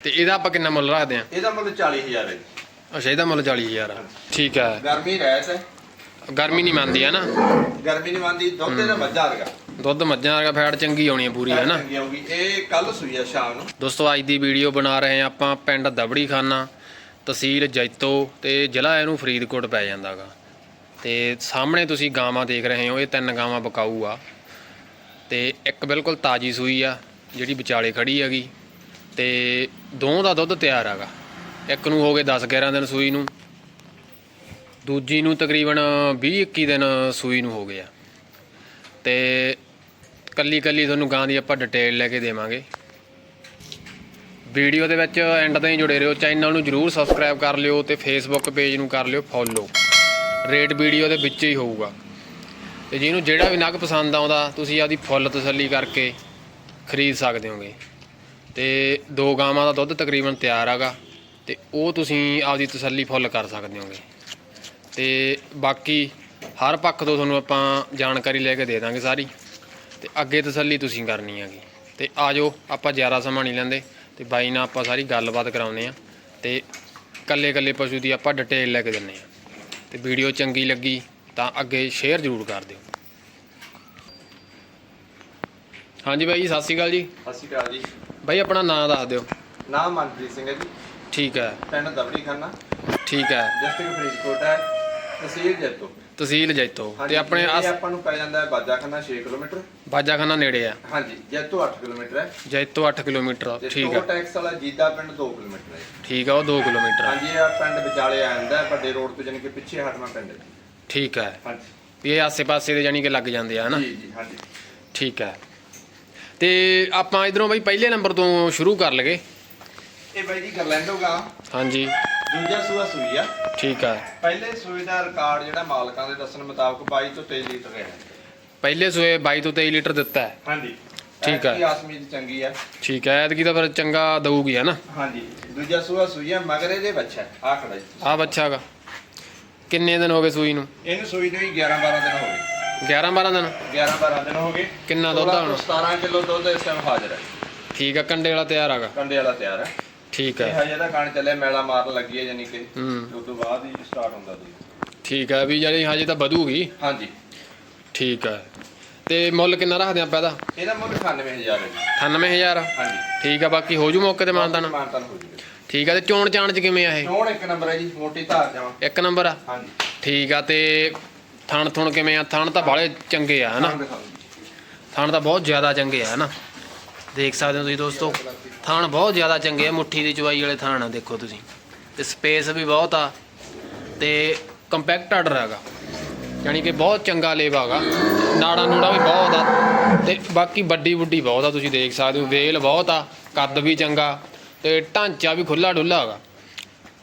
ਤੇ ਇਹਦਾ ਆਪਾਂ ਕਿੰਨਾ ਮੁੱਲ ਰੱਖਦੇ ਆ ਇਹਦਾ ਮੁੱਲ 40000 ਹੈ ਜੀ। ਅੱਛਾ ਇਹਦਾ ਮੁੱਲ 40000 ਆ। ਠੀਕ ਹੈ। ਗਰਮੀ ਰਹਿਤ ਹੈ। ਗਰਮੀ ਨਹੀਂ ਮੰਨਦੀ ਹੈ ਨਾ? ਗਰਮੀ ਨਹੀਂ ਮੰਦੀ ਦੁੱਧ ਇਹਦਾ ਮੱਝਾ ਵਰਗਾ। ਦੁੱਧ ਮੱਝਾਂ ਵਰਗਾ ਫੈਟ ਚੰਗੀ ਆਉਣੀ ਹੈ ਪੂਰੀ ਹੈ ਨਾ? ਚੰਗੀ ਆਊਗੀ। ਇਹ ਕੱਲ ਸੂਈ ਆ ਸ਼ਾਮ ਨੂੰ। ਦੋਸਤੋ ਅੱਜ ਦੀ ਵੀਡੀਓ ਬਣਾ ਰਹੇ ਹਾਂ ਆਪਾਂ ਪਿੰਡ ਦਬੜੀ ਖਾਨਾ ਤਹਿਸੀਲ ਜੈਤੋ ਤੇ ਜ਼ਿਲ੍ਹਾ ਇਹਨੂੰ ਫਰੀਦਕੋਟ ਪੈ ਜਾਂਦਾਗਾ। ਤੇ ਸਾਹਮਣੇ ਤੁਸੀਂ ਗਾਵਾਂ ਦੇਖ ਰਹੇ ਹੋ ਇਹ ਤਿੰਨ ਗਾਵਾਂ ਬਕਾਊ ਆ। ਤੇ ਇੱਕ ਬਿਲਕੁਲ ਤਾਜੀ ਸੂਈ ਆ ਜਿਹੜੀ ਵਿਚਾਲੇ ਖੜੀ ਹੈਗੀ। ਤੇ ਦੋ ਦਾ ਦੁੱਧ ਤਿਆਰ ਹੈਗਾ ਇੱਕ ਨੂੰ ਹੋ ਗਏ 10 11 ਦਿਨ ਸੂਈ ਨੂੰ, ਦੂਜੀ ਨੂੰ ਤਕਰੀਬਨ 20 21 ਦਿਨ ਸੂਈ ਨੂੰ ਹੋ ਗਿਆ। ਆ ਤੇ ਕੱਲੀ ਕੱਲੀ ਤੁਹਾਨੂੰ ਗਾਂ ਦੀ ਆਪਾਂ ਡਿਟੇਲ ਲੈ ਕੇ ਦੇਵਾਂਗੇ। ਵੀਡੀਓ ਦੇ ਵਿੱਚ ਐਂਡ ਤਾਈਂ ਜੁੜੇ ਰਹੋ ਚੈਨਲ ਨੂੰ ਜਰੂਰ ਸਬਸਕ੍ਰਾਈਬ ਕਰ ਲਿਓ ਤੇ ਫੇਸਬੁੱਕ ਪੇਜ ਨੂੰ ਕਰ ਲਿਓ ਫੋਲੋ ਰੇਟ ਵੀਡੀਓ ਦੇ ਵਿੱਚ ਹੀ ਹੋਊਗਾ। ਤੇ ਜਿਹਨੂੰ ਜਿਹੜਾ ਵੀ ਨਗ ਪਸੰਦ ਆਉਂਦਾ, ਤੁਸੀਂ ਆਪਦੀ ਫੁੱਲ ਤਸੱਲੀ ਕਰਕੇ ਖਰੀਦ ਸਕਦੇ ਹੋਗੇ। ਤੇ ਦੋ ਗਾਵਾਂ ਦਾ ਦੁੱਧ ਤਕਰੀਬਨ ਤਿਆਰ ਹੈਗਾ ਤੇ ਉਹ ਤੁਸੀਂ ਆਪਦੀ ਤਸੱਲੀ ਫੁੱਲ ਕਰ ਸਕਦੇ ਹੋਗੇ। ਤੇ ਬਾਕੀ ਹਰ ਪੱਖ ਤੋਂ ਤੁਹਾਨੂੰ ਆਪਾਂ ਜਾਣਕਾਰੀ ਲੈ ਕੇ ਦੇ ਦਾਂਗੇ ਸਾਰੀ। ਤੇ ਅੱਗੇ ਤਸੱਲੀ ਤੁਸੀਂ ਕਰਨੀ ਹੈਗੀ। ਤੇ ਆਜੋ ਆਪਾਂ ਜ਼ਿਆਦਾ ਸਮਾਂ ਨਹੀਂ ਲੈਂਦੇ। ਤੇ ਬਾਈ ਨਾਲ ਆਪਾਂ ਸਾਰੀ ਗੱਲਬਾਤ ਕਰਾਉਂਦੇ ਆ ਤੇ ਕੱਲੇ ਕੱਲੇ ਪਸ਼ੂ ਦੀ ਆਪਾਂ ਡਿਟੇਲ ਲੈ ਕੇ ਦਿੰਨੇ ਆ ਤੇ ਵੀਡੀਓ ਚੰਗੀ ਲੱਗੀ ਤਾਂ ਅੱਗੇ ਸ਼ੇਅਰ ਜ਼ਰੂਰ ਕਰ ਦਿਓ। ਹਾਂਜੀ ਬਾਈ, ਸਤਿ ਸ਼੍ਰੀ ਅਕਾਲ ਜੀ। ਸਤਿ ਸ਼੍ਰੀ ਅਕਾਲ ਜੀ। ਬਾਈ ਆਪਣਾ ਨਾਮ ਦੱਸ ਦਿਓ। ਨਾਮ ਮਨਪ੍ਰੀਤ ਸਿੰਘ ਹੈ ਜੀ। ਠੀਕ ਹੈ। ਪਿੰਡ ਦਬੜੀ ਖਾਨਾ ਠੀਕ ਹੈ। ਡਿਸਟ੍ਰਿਕਟ ਫਰੀਦਕੋਟ ਹੈ। ਤਹਿਸੀਲ ਜੈਤੋ। ਤਹਿਸੀਲ ਜੈਤੋ। ਤੇ ਆਪਣੇ ਆਪਾਂ ਨੂੰ ਪੈ ਜਾਂਦਾ ਹੈ ਬਾਜਾ ਖਾਨਾ 6 ਕਿਲੋਮੀਟਰ। ਬਾਜਾਖਾਨਾ ਨੇੜੇ ਆ ਹਾਂਜੀ ਜੈਤੋ 8 ਕਿਲੋਮੀਟਰ ਹੈ। ਜੈਤੋ 8 ਕਿਲੋਮੀਟਰ ਠੀਕ ਹੈ। ਟੈਕਸ ਵਾਲਾ ਜੀਦਾ ਪਿੰਡ 2 ਕਿਲੋਮੀਟਰ ਹੈ। ਠੀਕ ਹੈ ਉਹ 2 ਕਿਲੋਮੀਟਰ। ਹਾਂਜੀ ਇਹ ਪਿੰਡ ਵਿਚਾਲੇ ਆ ਜਾਂਦਾ ਵੱਡੇ ਰੋਡ ਤੋਂ ਜਾਨੀ ਕਿ ਪਿੱਛੇ ਹਟਣਾ ਪਿੰਡ ਠੀਕ ਹੈ। ਹਾਂਜੀ। ਇਹ ਆਸੇ-ਪਾਸੇ ਦੇ ਜਾਨੀ ਕਿ ਲੱਗ ਜਾਂਦੇ ਆ ਹਨਾ? ਜੀ ਜੀ ਹਾਂਜੀ। ਠੀਕ ਹੈ। ਤੇ ਆਪਾਂ ਇਧਰੋਂ ਬਈ ਪਹਿਲੇ ਨੰਬਰ ਤੋਂ ਸ਼ੁਰੂ ਕਰ ਲਗੇ। ਇਹ ਬਾਈ ਜੀ ਗਰਲੈਂਡੋ ਗਾ। ਹਾਂਜੀ। ਦੂਜਾ ਸੂਆ ਸੂਈ ਆ। ਠੀਕ ਹੈ ਪਹਿਲੇ ਸੂਏ ਦਾ ਰਿਕਾਰਡ ਜਿਹੜਾ ਮਾਲਕਾਂ ਦੇ ਦੱਸਣ ਮੁਤਾਬਕ 22 ਤੋਂ 23 ਲੀਟਰ ਰਿਹਾ। ਪਹਿਲੇ ਸੂਏ 22 ਤੋਂ 23 ਲੀਟਰ ਦਿੱਤਾ ਹੈ। ਹਾਂਜੀ। ਠੀਕ ਹੈ। ਆਸਮੀਦ ਚੰਗੀ ਆ। ਠੀਕ ਹੈ ਐਤਕੀ ਤਾਂ ਫਿਰ ਚੰਗਾ ਦਊਗੀ ਹੈ ਨਾ? ਹਾਂਜੀ। ਦੂਜਾ ਸੂਆ ਸੂਈ ਆ ਮਗਰ ਇਹਦੇ ਬੱਚਾ ਆ ਖੜਾ ਜੀ। ਆ ਬੱਚਾ ਗਾ ਕਿੰਨੇ ਦਿਨ ਹੋ ਗਏ ਸੂਈ ਨੂੰ? ਇਹਨੂੰ ਸੂਈ ਨੂੰ ਹੀ 11 12 ਦਿਨ ਹੋ ਗਏ। 11 12 ਦਿਨ। 11 12 ਦਿਨ ਹੋ ਗਏ। ਕਿੰਨਾ ਦੁੱਧ 16 ਆਉਣਾ? ਤੋਂ 17 ਕਿਲੋ ਦੁੱਧ ਇਸ ਟਾਈਮ ਹਾਜ਼ਰ ਹੈ। ਠੀਕ ਹੈ ਕੰਡੇ ਵਾਲਾ ਤਿਆਰ ਹੈਗਾ। ਕੰਡੇ ਵਾਲਾ ਤਿਆਰ ਹੈ। ਠੀਕ ਇਹ ਹੈ ਹਜੇ ਤਾਂ ਕਣ ਚੱਲੇ ਮੈਲਾ ਮਾਰਨ ਲੱਗੀ ਹੈ ਯਾਨੀ ਕਿ। ਉਸ ਤੋਂ ਬਾਅਦ ਹੀ ਸਟਾਰਟ ਹੁੰਦਾ ਦੁੱਧ। ਠੀਕ ਹੈ ਵੀ ਜਿਹੜੀ ਹਜੇ ਤਾਂ ਵਧੂਗੀ। ਹਾਂਜੀ। ਠੀਕ ਹੈ ਤੇ ਮੁੱਲ ਕਿੰਨਾ ਰੱਖਦੇ ਆਪਾਂ ਇਹਦਾ? ਇਹਦਾ ਮੁੱਲ 98000 ਹੈ ਜੀ। 98000 ਹਾਂਜੀ। ਠੀਕ ਹੈ ਬਾਕੀ ਹੋ ਜੂ ਮੌਕੇ ਤੇ ਮਾਨਦਾਨ ਮਾਨਤਾਨ ਹੋ ਜੂਗਾ। ਠੀਕ ਹੈ ਤੇ ਚੋਣ ਚਾਣ ਚ ਕਿਵੇਂ ਆ ਇਹ? ਚੋਣ ਇੱਕ ਨੰਬਰ ਹੈ ਜੀ ਮੋਟੀ ਧਾਰ ਜਾਵਾਂ ਇੱਕ ਨੰਬਰ ਆ? ਹਾਂਜੀ। ਠੀਕ ਆ ਤੇ ਥਣ ਥੁਣ ਕਿਵੇਂ ਆ? ਥਣ ਤਾਂ ਬਾਲੇ ਚੰਗੇ ਆ ਹਨਾ। ਥਣ ਤਾਂ ਬਹੁਤ ਜ਼ਿਆਦਾ ਚੰਗੇ ਆ ਹਨਾ? ਦੇਖ ਸਕਦੇ ਹੋ ਤੁਸੀਂ ਦੋਸਤੋ ਥਣ ਬਹੁਤ ਜ਼ਿਆਦਾ ਚੰਗੇ ਆ ਮੁੱਠੀ ਦੀ ਚਵਾਈ ਵਾਲੇ ਥਣ ਆ ਦੇਖੋ ਤੁਸੀਂ। ਤੇ ਸਪੇਸ ਵੀ ਬਹੁਤ ਆ ਤੇ ਕੰਪੈਕਟ ਆਰਡਰ ਹੈਗਾ। ਯਾਨੀ ਕਿ ਬਹੁਤ ਚੰਗਾ ਲੇਵ ਹੈਗਾ। ਨਾੜਾ ਨੂੜਾ ਵੀ ਬਹੁਤ ਆ ਤੇ ਬਾਕੀ ਵੱਡੀ ਵੱਡੀ ਬਹੁਤ ਆ ਤੁਸੀਂ ਦੇਖ ਸਕਦੇ ਹੋ ਵੇਲ ਬਹੁਤ ਆ ਕੱਦ ਵੀ ਚੰਗਾ ਤੇ ਢਾਂਚਾ ਵੀ ਖੁੱਲਾ ਡੁੱਲਾ ਹੈਗਾ।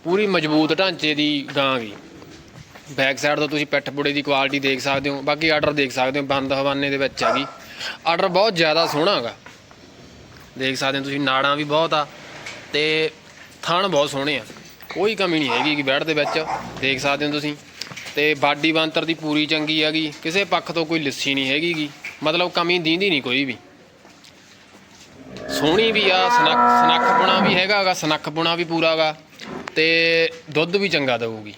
ਪੂਰੀ ਮਜ਼ਬੂਤ ਢਾਂਚੇ ਦੀ ਗਾਂ ਗੀ ਬੈਕ ਸਾਈਡ ਤੋਂ ਤੁਸੀਂ ਪਿੱਠ ਪੁੜੇ ਦੀ ਕੁਆਲਿਟੀ ਦੇਖ ਸਕਦੇ ਹੋ, ਬਾਕੀ ਆਰਡਰ ਦੇਖ ਸਕਦੇ ਹੋ, ਬੰਦ ਹਵਾਨੇ ਦੇ ਵਿੱਚ ਹੈਗੀ। ਆਰਡਰ ਬਹੁਤ ਜ਼ਿਆਦਾ ਸੋਹਣਾ ਹੈਗਾ। ਦੇਖ ਸਕਦੇ ਹੋ ਤੁਸੀਂ, ਨਾੜਾਂ ਵੀ ਬਹੁਤ ਆ ਤੇ ਥਣ ਬਹੁਤ ਸੋਹਣੇ ਆ। ਕੋਈ ਕਮੀ ਨਹੀਂ ਹੈਗੀ ਕਿ ਬੈਡ ਦੇ ਵਿੱਚ, ਦੇਖ ਸਕਦੇ ਹੋ ਤੁਸੀਂ। ਤੇ ਬਾਡੀ ਬੰਤਰ ਦੀ ਪੂਰੀ ਚੰਗੀ ਹੈਗੀ, ਕਿਸੇ ਪੱਖ ਤੋਂ ਕੋਈ ਲਿੱਸੀ ਨਹੀਂ ਹੈਗੀ ਗੀ। ਮਤਲਬ ਕਮੀ ਦੀਂਦੀ ਨਹੀਂ ਕੋਈ ਵੀ। ਸੋਹਣੀ ਵੀ ਆ, ਸਨੱਖ, ਸਨੱਖਪੁਣਾ ਵੀ ਹੈਗਾਗਾ ਸਨੱਖਪੁਣਾ ਵੀ ਪੂਰਾਗਾ ਤੇ ਦੁੱਧ ਵੀ ਚੰਗਾ ਦੇਊਗੀ।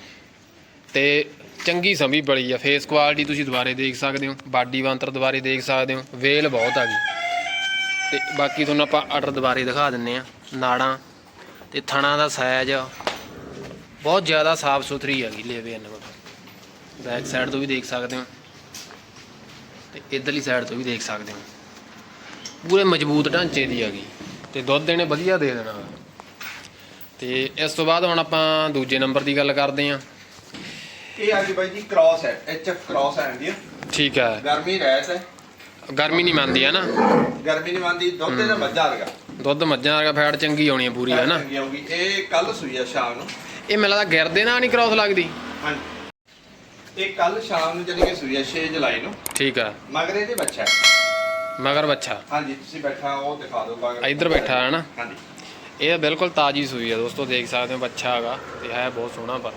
ਤੇ ਚੰਗੀ ਸਮੀ ਬੜੀ ਆ ਫੇਸ ਕੁਆਲਿਟੀ ਤੁਸੀਂ ਦੁਬਾਰੇ ਦੇਖ ਸਕਦੇ ਹੋ ਬਾਡੀ ਬੰਤਰ ਦੁਬਾਰੇ ਦੇਖ ਸਕਦੇ ਹੋ, ਵੇਲ ਬਹੁਤ ਆ ਗਈ। ਤੇ ਬਾਕੀ ਤੁਹਾਨੂੰ ਆਪਾਂ ਆਰਡਰ ਦੁਬਾਰੇ ਦਿਖਾ ਦਿੰਨੇ ਆ, ਨਾੜਾਂ ਤੇ ਥਣਾ ਦਾ ਸਾਈਜ਼ ਬਹੁਤ ਜ਼ਿਆਦਾ ਸਾਫ਼ ਸੁਥਰੀ ਹੈਗੀ ਲੇਵੇ ਇਹਨਾਂ ਮਤਲਬ ਬੈਕ ਸਾਈਡ ਤੋਂ ਵੀ ਦੇਖ ਸਕਦੇ ਹੋ ਤੇ ਇਧਰਲੀ ਸਾਈਡ ਤੋਂ ਵੀ ਦੇਖ ਸਕਦੇ ਹੋ। ਪੂਰੇ ਮਜ਼ਬੂਤ ਢਾਂਚੇ ਦੀ ਹੈਗੀ ਤੇ ਦੁੱਧ ਇਹਨੇ ਵਧੀਆ ਦੇ ਦੇਣਾ। ਗਾ। ਤੇ ਇਸ ਤੋਂ ਬਾਅਦ ਹੁਣ ਆਪਾਂ ਦੂਜੇ ਨੰਬਰ ਦੀ ਗੱਲ ਕਰਦੇ ਹਾਂ। ਇਹ ਆ ਗਈ ਬਾਈ ਜੀ ਕ੍ਰਾਸ ਹੈ ਐਚ ਐਫ ਕ੍ਰਾਸ ਹੈ ਇੰਡੀਆ। ਠੀਕ ਹੈ। ਗਰਮੀ ਰਹਿਤ ਹੈ। ਗਰਮੀ ਨਹੀਂ ਮੰਨਦੀ ਹੈ ਨਾ? ਗਰਮੀ ਨਹੀਂ ਮੰਦੀ ਦੁੱਧ ਇਹਦਾ ਮੱਝਾ ਵਰਗਾ। ਦੁੱਧ ਮੱਝਾਂ ਵਰਗਾ ਫੈਟ ਚੰਗੀ ਆਉਣੀ ਹੈ ਪੂਰੀ ਹੈ ਨਾ? ਚੰਗੀ ਇਹ ਕੱਲ ਸੂਈ ਆ ਸ਼ਾਮ ਨੂੰ। ਇਹ ਮੈਨੂੰ ਲੱਗਦਾ ਗਿਰਦੇ ਨਾਲ ਨਹੀਂ ਕ੍ਰਾਸ ਲੱਗਦੀ। ਹਾਂਜੀ। ਇਹ ਕੱਲ ਸ਼ਾਮ ਨੂੰ ਜਾਨੀ ਕਿ ਸੂਈ ਆ 6 ਜੁਲਾਈ ਨੂੰ। ਠੀਕ ਹੈ ਮਗਰ ਇਹਦੇ ਬੱਚਾ ਹੈ। ਮਗਰ ਬੱਚਾ। ਹਾਂਜੀ ਤੁਸੀਂ ਬੈਠਾ ਉਹ ਦਿਖਾ ਦਿਓ ਮਗਰ। ਇੱਧਰ ਬੈਠਾ ਹੈ ਨਾ? ਹਾਂਜੀ। ਇਹ ਬਿਲਕੁਲ ਤਾਜੀ ਸੂਈ ਹੈ ਦੋਸਤੋ ਦੇਖ ਸਕਦੇ ਹੋ ਬੱਚਾ ਹੈਗਾ ਤੇ ਹੈ ਬਹੁਤ ਸੋਹਣਾ ਪਰ।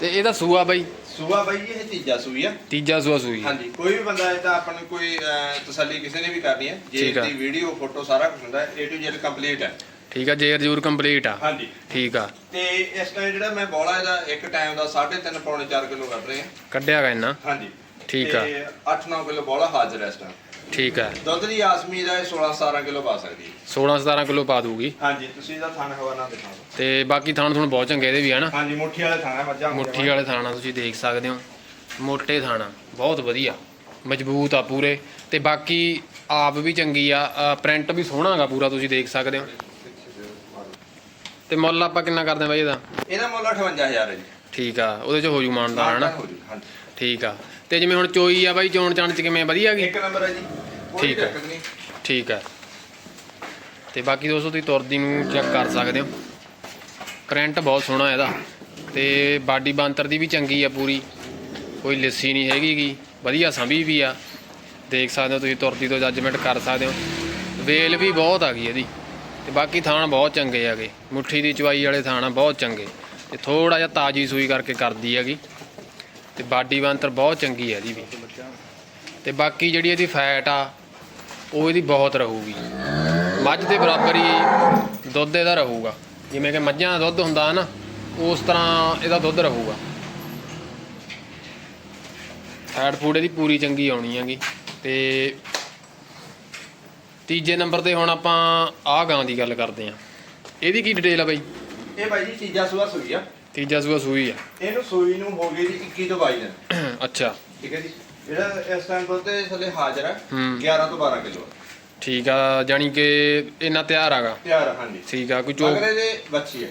ਤੇ ਇਹਦਾ ਸੂਆ ਬਾਈ। ਸੂਆ ਬਾਈ ਇਹ ਤੀਜਾ ਸੂਈ ਆ। ਤੀਜਾ ਸੂਆ ਸੂਈ। ਹਾਂਜੀ ਕੋਈ ਵੀ ਬੰਦਾ ਇਹ ਤਾਂ ਆਪਾਂ ਨੂੰ ਕੋਈ ਅਹ, ਤਸੱਲੀ ਕਿਸੇ ਨੇ ਵੀ ਕਰਨੀ ਹੈ ਜੇ ਠੀਕ ਆ। ਵੀਡੀਓ ਫੋਟੋ ਸਾਰਾ ਕੁਝ ਹੁੰਦਾ ਹੈ A to Z ਕੰਪਲੀਟ ਹੈ ਠੀਕ ਆ ਜੇਰ ਜੂਰ ਕੰਪਲੀਟ ਆ। ਹਾਂਜੀ। ਠੀਕ ਆ। ਤੇ ਇਸ ਟਾਈਮ ਜਿਹੜਾ ਮੈਂ ਬੋਲਾ ਇਹਦਾ ਇੱਕ ਟਾਈਮ ਦਾ 3.5 ਪੌਣੇ 4 ਕਿਲੋ ਕੱਢ ਰਹੇ। ਹਾਂ ਕੱਢਿਆ ਗਾ ਇੰਨਾ? ਹਾਂਜੀ। ਠੀਕ ਆ। ਤੇ 8-9 ਕਿਲੋ ਬੋਲਾ ਹਾਜ਼ਰ ਹੈ ਇਸ ਟਾਈਮ ਠੀਕ ਆ ਦੁੱਧ ਦੀ ਆਸਮੀ ਦਾ ਇਹ 16-17 ਕਿਲੋ ਪਾ ਸਕਦੀ ਹੈ। 16 17 ਕਿਲੋ ਪਾ ਦੂਗੀ ਹਾਂਜੀ ਤੁਸੀਂ ਇਹਦਾ ਥਣ ਹਵਾਨਾ ਦਿਖਾ ਦਿਓ। ਤੇ ਬਾਕੀ ਥਾਣ ਥੁਣ ਬਹੁਤ ਚੰਗੇ ਇਹਦੇ ਵੀ ਹਨਾ ਹਾਂਜੀ ਮੁੱਠੀ ਵਾਲੇ ਥਾਣਾ ਮੱਝਾਂ ਮੁੱਠੀ ਵਾਲੇ ਥਾਣਾ ਤੁਸੀਂ ਦੇਖ ਸਕਦੇ ਹੋ। ਮੋਟੇ ਥਾਣਾ ਬਹੁਤ ਵਧੀਆ। ਮਜ਼ਬੂਤ ਆ ਪੂਰੇ। ਤੇ ਬਾਕੀ ਆਪ ਵੀ ਚੰਗੀ ਆ। ਪ੍ਰਿੰਟ ਵੀ ਸੋਹਣਾ ਹੈਗਾ ਪੂਰਾ ਤੁਸੀਂ ਦੇਖ ਸਕਦੇ ਹੋ। ਤੇ ਮੁੱਲ ਆਪਾਂ ਕਿੰਨਾ ਕਰਦੇ ਆ ਬਾਈ ਇਹਦਾ? ਇਹਦਾ ਮੁੱਲ 58000 ਹੈ ਜੀ। ਠੀਕ ਆ ਉਹਦੇ ਚ ਹੋ ਜੂ ਮਾਨਦਾ ਹਨਾ? ਹੋ ਠੀਕ ਆ। ਤੇ ਜਿਵੇਂ ਹੁਣ ਚੋਈ ਆ ਬਾਈ ਚੋਣ ਚਾਣ ਚ ਕਿਵੇਂ? ਵਧੀਆ ਗਈ ਇੱਕ ਨੰਬਰ ਹੈ ਜੀ। ਠੀਕ ਹੈ। ਠੀਕ ਹੈ। ਤੇ ਬਾਕੀ ਦੋਸਤੋ ਤੁਸੀਂ ਤੁਰਦੀ ਨੂੰ ਚੈੱਕ ਕਰ ਸਕਦੇ ਹੋ। ਕਰੰਟ ਬਹੁਤ ਸੋਹਣਾ ਇਹਦਾ। ਤੇ ਬਾਡੀ ਬਾਂਤਰ ਦੀ ਵੀ ਚੰਗੀ ਆ ਪੂਰੀ। ਕੋਈ ਲਿੱਸੀ ਨਹੀਂ ਹੈਗੀ ਗੀ। ਵਧੀਆ ਸੰਭੀ ਵੀ ਆ। ਦੇਖ ਸਕਦੇ ਹੋ ਤੁਸੀਂ ਤੁਰਦੀ ਤੋਂ ਜੱਜਮੈਂਟ ਕਰ ਸਕਦੇ ਹੋ। ਵੇਲ ਵੀ ਬਹੁਤ ਆ ਗਈ ਇਹਦੀ। ਤੇ ਬਾਕੀ ਥਾਣ ਬਹੁਤ ਚੰਗੇ ਹੈਗੇ। ਮੁੱਠੀ ਦੀ ਚਵਾਈ ਵਾਲੇ ਥਾਣ ਆ ਬਹੁਤ ਚੰਗੇ। ਤੇ ਥੋੜਾ ਜਿਹਾ ਤਾਜੀ ਸੂਈ ਕਰਕੇ ਕਰਦੀ ਹੈਗੀ। ਤੇ ਬਾਡੀ ਬਾਂਤਰ ਬਹੁਤ ਚੰਗੀ ਹੈ ਇਹਦੀ ਵੀ। ਤੇ ਬਾਕੀ ਜਿਹੜੀ ਇਹਦੀ ਫੈਟ ਆ ਉਹ ਇਹਦੀ ਬਹੁਤ ਰਹੂਗੀ। ਮੱਝ ਦੇ ਬਰਾਬਰ ਹੀ ਦੁੱਧ ਇਹਦਾ ਰਹੂਗਾ। ਜਿਵੇਂ ਕਿ ਮੱਝਾਂ ਦਾ ਦੁੱਧ ਹੁੰਦਾ ਹੈ ਨਾ ਉਸ ਤਰ੍ਹਾਂ ਇਹਦਾ ਦੁੱਧ ਰਹੂਗਾ। ਫੈਟ ਫੂਡ ਇਹਦੀ ਪੂਰੀ ਚੰਗੀ ਆਉਣੀ ਹੈਗੀ। ਤੇ ਤੀਜੇ ਨੰਬਰ ਤੇ ਹੁਣ ਆਪਾਂ ਆਹ ਗਾਂ ਦੀ ਗੱਲ ਕਰਦੇ ਆਂ ਇਹਦੀ ਕੀ ਡਿਟੇਲ ਆ ਬਾਈ? ਇਹ ਬਾਈ ਜੀ ਤੀਜਾ ਸੂਆ ਸੂਈ ਆ। ਤੀਜਾ ਸੂਆ ਸੂਈ ਆ। ਇਹਨੂੰ ਸੂਈ ਨੂੰ ਹੋ ਗਈ ਜੀ 21 ਤੋਂ 22 ਦਿਨ। ਅੱਛਾ। ਠੀਕ ਹੈ ਜੀ। ਜਿਹੜਾ ਇਸ ਟਾਈਮ ਤੋਂ ਤੇ ਥੱਲੇ ਹਾਜ਼ਰ ਹੈ ਹੂੰ। 11 ਤੋਂ 12 ਕਿਲੋ। ਠੀਕ ਆ ਜਾਣੀ ਕਿ ਇੰਨਾ ਤਿਆਰ ਆਗਾ? ਤਿਆਰ ਆ, ਹਾਂਜੀ। ਠੀਕ ਆ ਕੋਈ ਚੋਕ ਅਗਲੇ ਦੇ ਬੱਚੀ ਹੈ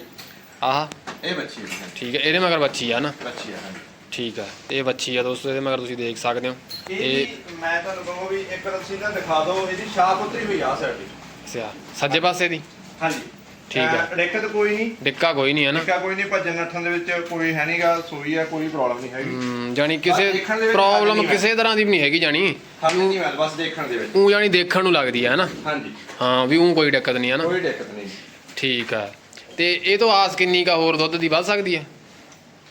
ਆਹ। ਇਹ ਬੱਚੀ ਹੈ ਠੀਕ ਹੈ ਇਹਦੇ ਮਗਰ ਬੱਚੀ ਆ ਨਾ? ਬੱਚੀ ਹੈ ਹਾਂਜੀ। ਠੀਕ ਆ ਇਹ ਬੱਚੀ ਆ ਦੋਸਤੋ ਇਹਦੇ ਮਗਰ ਤੁਸੀਂ ਦੇਖ ਸਕਦੇ ਹੋ। ਇਹ ਮੈਂ ਤੁਹਾਨੂੰ ਕਹਾਂ ਵੀ ਇੱਕ ਰੱਸੀ ਨਾਲ ਦਿਖਾ ਦਿਓ ਇਹਦੀ ਛਾਪ ਉਤਰੀ ਹੋਈ ਆ ਸਾਡੀ ਸਿਆ ਸੱਜੇ ਪਾਸੇ ਦੀ? ਹਾਂਜੀ। ਠੀਕ ਹੈ। ਦਿੱਕਤ ਕੋਈ ਨਹੀਂ। ਡਿੱਕਾ ਕੋਈ ਨਹੀਂ ਹੈ ਨਾ। ਨਿੱਕਾ ਕੋਈ ਨਹੀਂ ਭੱਜਣ ਨੱਠਣ ਦੇ ਵਿੱਚ ਕੋਈ ਹੈ ਨਹੀਂਗਾ ਸੂਈ ਆ ਕੋਈ ਪ੍ਰੋਬਲਮ ਨਹੀਂ ਹੈਗੀ। ਹਮ, ਜਾਣੀ ਕਿਸੇ ਦੇਖਣ ਦੇ ਵਿੱਚ ਪ੍ਰੋਬਲਮ ਹੈ। ਕਿਸੇ ਤਰ੍ਹਾਂ ਦੀ ਵੀ ਨਹੀਂ ਹੈਗੀ ਜਾਣੀ। ਹੱਥ ਨਹੀਂ ਮੈਂ ਬਸ ਦੇਖਣ ਦੇ ਵਿੱਚ। ਉਹ ਜਾਣੀ ਦੇਖਣ ਨੂੰ ਲੱਗਦੀ ਹੈ ਨਾ। ਹਾਂਜੀ। ਹਾਂ ਵੀ ਉਹ ਕੋਈ ਦਿੱਕਤ ਨਹੀਂ ਹੈ ਨਾ। ਕੋਈ ਦਿੱਕਤ ਨਹੀਂ। ਠੀਕ ਆ। ਤੇ ਇਹ ਤੋਂ ਆਸ ਕਿੰਨੀ ਕਾ ਹੋਰ ਦੁੱਧ ਦੀ ਵੱਧ ਸਕਦੀ ਹੈ?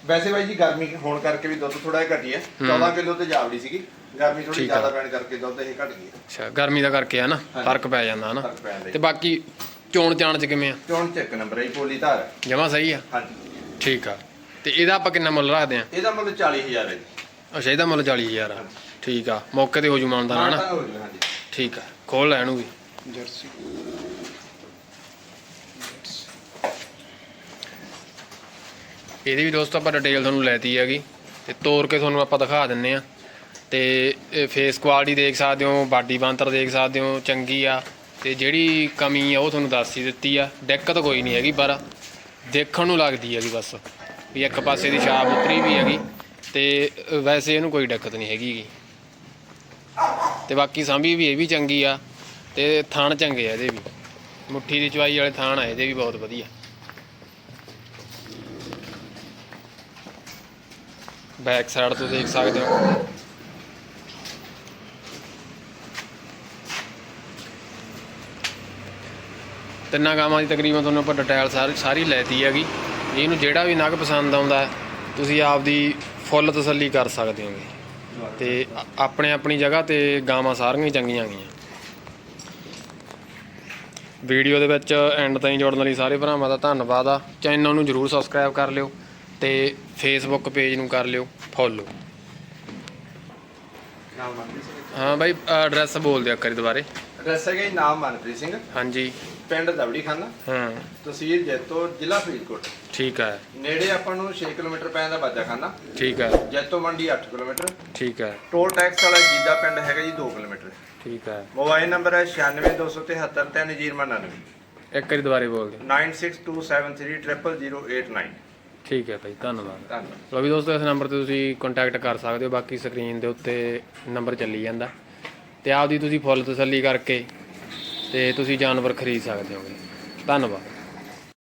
ਵੈਸੇ ਬਾਈ ਜੀ ਗਰਮੀ ਹੋਣ ਕਰਕੇ ਵੀ ਦੁੱਧ ਥੋੜਾ ਜਿਹਾ ਘਟੀ ਹੈ। 14 ਕਿਲੋ ਤੇ ਜਾਵੜੀ ਸੀਗੀ। ਗਰਮੀ ਥੋੜੀ ਠੀਕ ਆ। ਜ਼ਿਆਦਾ ਪੈਣ ਕਰਕੇ ਦੁੱਧ ਇਹ ਘਟ ਗਈ ਅੱਛਾ ਗਰਮੀ ਦਾ ਕਰਕੇ ਹੈ ਨਾ। ਫ਼ਰਕ ਪੈ ਜਾਂਦਾ ਫ਼ਰਕ ਪੈਣ ਤੇ ਬਾਕੀ ਚੋਣ ਚਾਣ ਚ ਕਿਵੇਂ ਆ? ਚੋਣ ਚੱਕ ਨੰਬਰ ਹੈ ਜੀ, ਪੋਲੀ ਧਾਰ। ਹੈ। ਜਮਾ ਸਹੀ ਆ? ਹਾਂਜੀ। ਠੀਕ ਆ। ਤੇ ਇਹਦਾ ਆਪਾਂ ਕਿੰਨਾ ਮੁੱਲ ਰੱਖਦੇ ਆ? ਇਹਦਾ ਮੁੱਲ 40000 ਹੈ ਜੀ। ਅੱਛਾ ਇਹਦਾ ਮੁੱਲ 40000 ਆ। ਠੀਕ ਆ। ਮੌਕੇ ਤੇ ਹੋ ਜੂ ਮਾਨਦਾ ਨਾ ਮਾਨਤਾਨ ਹੋ ਹਾਂਜੀ। ਠੀਕ ਆ। ਖੋਲ ਲੈ ਇਹਨੂੰ ਵੀ। ਜਰਸੀ। ਇਹਦੀ ਵੀ ਦੋਸਤੋ ਆਪਾਂ ਡਿਟੇਲ ਤੁਹਾਨੂੰ ਲੈਤੀ ਹੈਗੀ। ਤੇ ਤੋੜ ਕੇ ਤੁਹਾਨੂੰ ਆਪਾਂ ਦਿਖਾ ਦਿੰਨੇ ਆ। ਤੇ ਇਹ ਫੇਸ ਕੁਆਲਿਟੀ ਦੇਖ ਸਕਦੇ ਹੋ ਬਾਡੀ ਬਾਂਤਰ ਦੇਖ ਸਕਦੇ ਹੋ ਚੰਗੀ ਆ। ਤੇ ਜਿਹੜੀ ਕਮੀ ਆ, ਉਹ ਤੁਹਾਨੂੰ ਦੱਸ ਹੀ ਦਿੱਤੀ ਆ। ਦਿੱਕਤ ਕੋਈ ਨਹੀਂ ਹੈਗੀ ਪਰ ਦੇਖਣ ਨੂੰ ਲੱਗਦੀ ਹੈਗੀ ਬਸ, ਵੀ ਇੱਕ ਪਾਸੇ ਦੀ ਛਾਪ ਉਤਰੀ ਵੀ ਹੈਗੀ, ਤੇ ਵੈਸੇ ਇਹਨੂੰ ਕੋਈ ਦਿੱਕਤ ਨਹੀਂ ਹੈਗੀ ਗੀ। ਤੇ ਬਾਕੀ ਸਾਂਭੀ ਵੀ ਇਹ ਵੀ ਚੰਗੀ ਆ, ਤੇ ਥਾਣ ਚੰਗੇ ਆ ਇਹਦੇ ਵੀ। ਮੁੱਠੀ ਦੀ ਚਵਾਈ ਵਾਲੇ ਥਾਣ ਆ, ਇਹਦੇ ਵੀ ਬਹੁਤ ਵਧੀਆ। ਬੈਕ ਸਾਈਡ ਤੋਂ ਦੇਖ ਸਕਦੇ ਹੋ। ਤਿੰਨਾਂ ਗਾਵਾਂ ਦੀ ਤਕਰੀਬਨ ਤੁਹਾਨੂੰ ਆਪਾਂ ਡਿਟੇਲ ਸਾਰੀ ਸਾਰੀ ਲੈਤੀ ਹੈਗੀ। ਇਹਨੂੰ ਜਿਹੜਾ ਵੀ ਨਗ ਪਸੰਦ ਆਉਂਦਾ, ਤੁਸੀਂ ਆਪਦੀ ਫੁੱਲ ਤਸੱਲੀ ਕਰ ਸਕਦੇ ਹੋਗੇ ਤੇ ਆ- ਆਪਣੇ ਆਪਣੀ ਜਗ੍ਹਾ ਤੇ ਗਾਵਾਂ ਸਾਰੀਆਂ ਹੀ ਚੰਗੀਆਂ ਗਈਆਂ ਵੀਡੀਓ ਦੇ ਵਿੱਚ ਐਂਡ ਤਾਈਂ ਜੋੜਨ ਲਈ ਸਾਰੇ ਭਰਾਵਾਂ ਦਾ ਧੰਨਵਾਦ ਆ। ਚੈਨਲ ਨੂੰ ਜਰੂਰ ਸਬਸਕ੍ਰਾਈਬ ਕਰ ਲਿਓ ਤੇ ਫੇਸਬੁੱਕ ਪੇਜ ਨੂੰ ਕਰ ਲਿਓ ਫੋਲੋ ਨਾਮ ਮਨਪ੍ਰੀਤ ਹਾਂ ਬਾਈ ਐਡਰੈਸ ਬੋਲ ਦਿਓ ਕਰੀ ਦੁਬਾਰੇ। ਐਡਰੈਸ ਹੈਗਾ ਜੀ ਨਾਮ ਮਨਪ੍ਰੀਤ ਸਿੰਘ। ਹਾਂਜੀ। ਪਿੰਡ ਦਵੜੀ ਖਾਨਾ। ਹਾਂ। ਤਹਿਸੀਲ ਜੈਤੋ ਜ਼ਿਲ੍ਹਾ ਫਰੀਦਕੋਟ। ਠੀਕ ਹੈ ਨੇੜੇ ਆਪਾਂ ਨੂੰ 6 ਕਿਲੋਮੀਟਰ ਪੈਂਦਾ ਬਾਜਾ ਖਾਨਾ। ਠੀਕ ਹੈ ਜੈਤੋ ਮੰਡੀ 8 ਕਿਲੋਮੀਟਰ। ਠੀਕ ਹੈ ਟੋਲ ਟੈਕਸ ਵਾਲਾ ਜੀਦਾ ਪਿੰਡ ਹੈਗਾ ਜੀ 2 ਕਿਲੋਮੀਟਰ। ਠੀਕ ਹੈ ਮੋਬਾਈਲ ਨੰਬਰ ਹੈ 9627733099 ਇੱਕ ਵਾਰੀ ਦੁਬਾਰੇ ਬੋਲ ਦਿਓ 9627300089 ਠੀਕ ਹੈ ਭਾਈ ਧੰਨਵਾਦ। ਧੰਨਵਾਦ। ਲੋ ਵੀ ਦੋਸਤੋ ਇਸ ਨੰਬਰ ਤੇ ਤੁਸੀਂ ਕੰਟੈਕਟ ਕਰ ਸਕਦੇ ਹੋ ਬਾਕੀ ਸਕਰੀਨ ਦੇ ਉੱਤੇ ਨੰਬਰ ਚੱਲੀ ਜਾਂਦਾ। ਤੇ ਆਪਦੀ ਤੁਸੀਂ ਫੁੱਲ ਤਸੱਲੀ ਕਰਕੇ ਤੇ ਤੁਸੀਂ ਜਾਨਵਰ ਖਰੀਦ ਸਕਦੇ ਹੋਗੇ। ਧੰਨਵਾਦ।